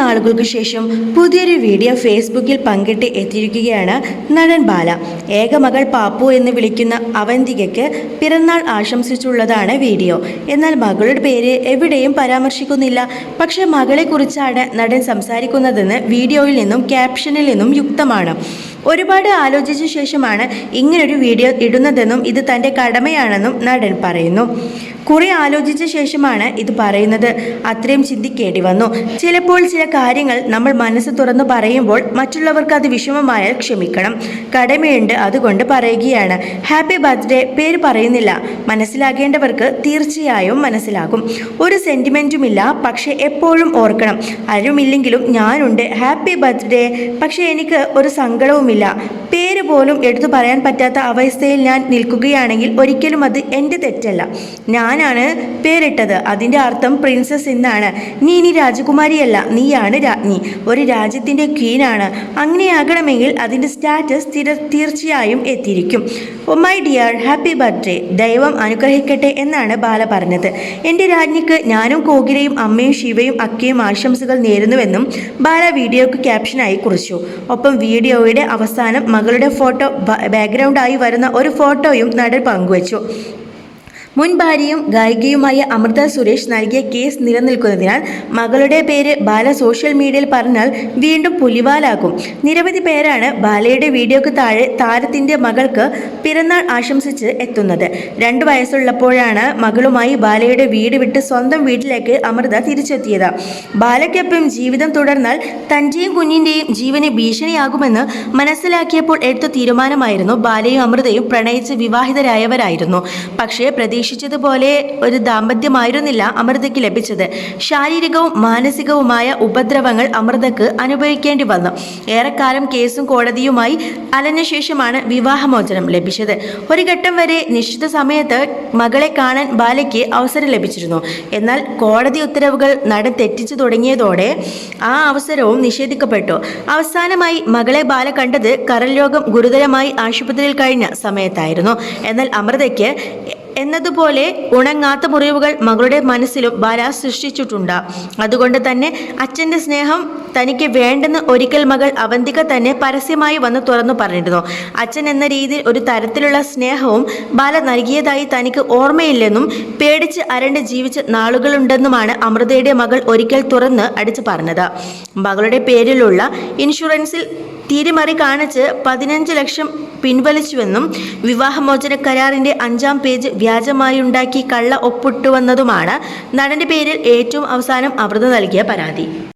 നാളുകൾക്ക് ശേഷം പുതിയൊരു വീഡിയോ ഫേസ്ബുക്കിൽ പങ്കിട്ട് എത്തിയിരിക്കുകയാണ് നടൻ ബാല. ഏകമകൾ പാപ്പു എന്ന് വിളിക്കുന്ന അവന്തികയ്ക്ക് പിറന്നാൾ ആശംസിച്ചുള്ളതാണ് വീഡിയോ. എന്നാൽ മകളുടെ പേര് എവിടെയും പരാമർശിക്കുന്നില്ല. പക്ഷേ മകളെക്കുറിച്ചാണ് നടൻ സംസാരിക്കുന്നതെന്ന് വീഡിയോയിൽ നിന്നും ക്യാപ്ഷനിൽ നിന്നും യുക്തമാണ്. ഒരുപാട് ആലോചിച്ച ശേഷമാണ് ഇങ്ങനൊരു വീഡിയോ ഇടുന്നതെന്നും ഇത് തന്റെ കടമയാണെന്നും നടൻ പറയുന്നു. കുറെ ആലോചിച്ച ശേഷമാണ് ഇത് പറയുന്നത്. അത്രയും ചിന്തിക്കേണ്ടി വന്നു. ചിലപ്പോൾ ചില കാര്യങ്ങൾ നമ്മൾ മനസ്സ് തുറന്നു പറയുമ്പോൾ മറ്റുള്ളവർക്ക് അത് വിഷമമായാൽ ക്ഷമിക്കണം. കടമയുണ്ട് അതുകൊണ്ട് പറയുകയാണ്. ഹാപ്പി ബർത്ത്ഡേ പേര് പറയുന്നില്ല. മനസ്സിലാകേണ്ടവർക്ക് തീർച്ചയായും മനസ്സിലാകും. ഒരു സെന്റിമെന്റുമില്ല പക്ഷേ എപ്പോഴും ഓർക്കണം. ആരുമില്ലെങ്കിലും ഞാനുണ്ട്. ഹാപ്പി ബർത്ത്ഡേ പക്ഷേ എനിക്ക് ഒരു സങ്കടവുമില്ല. പേര് പോലും എടുത്തു പറയാൻ പറ്റാത്ത അവസ്ഥയിൽ ഞാൻ നിൽക്കുകയാണെങ്കിൽ ഒരിക്കലും അത് എന്റെ തെറ്റല്ല. ഞാനാണ് പേരിട്ടത്. അതിന്റെ അർത്ഥം പ്രിൻസസ് എന്നാണ് നീ ഇനി രാജകുമാരിയല്ല. നീയാണ് രാജ്ഞി. ഒരു രാജ്യത്തിന്റെ ക്വീനാണ് അങ്ങനെയാകണമെങ്കിൽ അതിന്റെ സ്റ്റാറ്റസ് തീര തീർച്ചയായും എത്തിയിരിക്കും. My dear happy birthday. ദൈവം അനുഗ്രഹിക്കട്ടെ എന്നാണ് ബാല പറഞ്ഞത്. എന്റെ രാജ്ഞിക്ക് ഞാനും കോകിലയും അമ്മയും ശിവയും അക്കയും ആശംസകൾ നേരുന്നുവെന്നും ബാല വീഡിയോക്ക് ക്യാപ്ഷനായി കുറിച്ചു. ഒപ്പം വീഡിയോയുടെ അവസാനം മകളുടെ ഫോട്ടോ ബാക്ക്ഗ്രൗണ്ടായി വരുന്ന ഒരു ഫോട്ടോയും നടൻ പങ്കുവച്ചു. മുൻ ഭാര്യയും ഗായികയുമായ അമൃത സുരേഷ് നൽകിയ കേസ് നിലനിൽക്കുന്നതിനാൽ മകളുടെ പേര് ബാല സോഷ്യൽ മീഡിയയിൽ പറഞ്ഞാൽ വീണ്ടും പുലിവാലാകും. നിരവധി പേരാണ് ബാലയുടെ വീഡിയോക്ക് താഴെ താരത്തിന്റെ മകൾക്ക് പിറന്നാൾ ആശംസിച്ച് എത്തുന്നത്. രണ്ടു വയസ്സുള്ളപ്പോഴാണ് മകളുമായി ബാലയുടെ വീട് വിട്ട് സ്വന്തം വീട്ടിലേക്ക് അമൃത തിരിച്ചെത്തിയത്. ബാലയ്ക്കൊപ്പം ജീവിതം തുടർന്നാൽ തന്റെയും കുഞ്ഞിന്റെയും ജീവന് ഭീഷണിയാകുമെന്ന് മനസ്സിലാക്കിയപ്പോൾ എടുത്ത തീരുമാനമായിരുന്നു ബാലയും അമൃതയും പ്രണയിച്ച് വിവാഹിതരായവരായിരുന്നു. പക്ഷേ പ്രതീക്ഷിച്ചതുപോലെ ഒരു ദാമ്പത്യമായിരുന്നില്ല അമൃതയ്ക്ക് ലഭിച്ചത്. ശാരീരികവും മാനസികവുമായ ഉപദ്രവങ്ങൾ അമൃതക്ക് അനുഭവിക്കേണ്ടി വന്നു. ഏറെക്കാലം കേസും കോടതിയുമായി അലഞ്ഞ ശേഷമാണ് വിവാഹമോചനം ലഭിച്ചത്. ഒരു ഘട്ടം വരെ നിശ്ചിത സമയത്ത് മകളെ കാണാൻ ബാലയ്ക്ക് അവസരം ലഭിച്ചിരുന്നു. എന്നാൽ കോടതി ഉത്തരവുകൾ നട തെറ്റിച്ചു തുടങ്ങിയതോടെ ആ അവസരവും നിഷേധിക്കപ്പെട്ടു. അവസാനമായി മകളെ ബാല കണ്ടത് കരൾ രോഗം ഗുരുതരമായി ആശുപത്രിയിൽ കഴിഞ്ഞ സമയത്തായിരുന്നു. എന്നാൽ അമൃതയ്ക്ക് എന്നതുപോലെ ഉണങ്ങാത്ത മുറിവുകൾ മകളുടെ മനസ്സിലും ബാല സൃഷ്ടിച്ചിട്ടുണ്ട്. അതുകൊണ്ട് തന്നെ അച്ഛന്റെ സ്നേഹം തനിക്ക് വേണ്ടെന്ന് ഒരിക്കൽ മകൾ അവന്തിക തന്നെ പരസ്യമായി വന്ന് തുറന്നു പറഞ്ഞിരുന്നു. അച്ഛൻ എന്ന രീതിയിൽ ഒരു തരത്തിലുള്ള സ്നേഹവും ബാല നൽകിയതായി തനിക്ക് ഓർമ്മയില്ലെന്നും പേടിച്ച് അരണ്ട് ജീവിച്ച നാളുകളുണ്ടെന്നുമാണ് അമൃതയുടെ മകൾ ഒരിക്കൽ തുറന്ന് അടിച്ചു പറഞ്ഞത്. മകളുടെ പേരിലുള്ള ഇൻഷുറൻസിൽ തിരിമറി കാണിച്ച് പതിനഞ്ച് ലക്ഷം പിൻവലിച്ചുവെന്നും വിവാഹമോചന കരാറിന്റെ അഞ്ചാം പേജ് വ്യാജമായി ഉണ്ടാക്കി കള്ള ഒപ്പിട്ടുവെന്നതുമാണ് നടന്റെ പേരിൽ ഏറ്റവും അവസാനം അമൃത നൽകിയ പരാതി.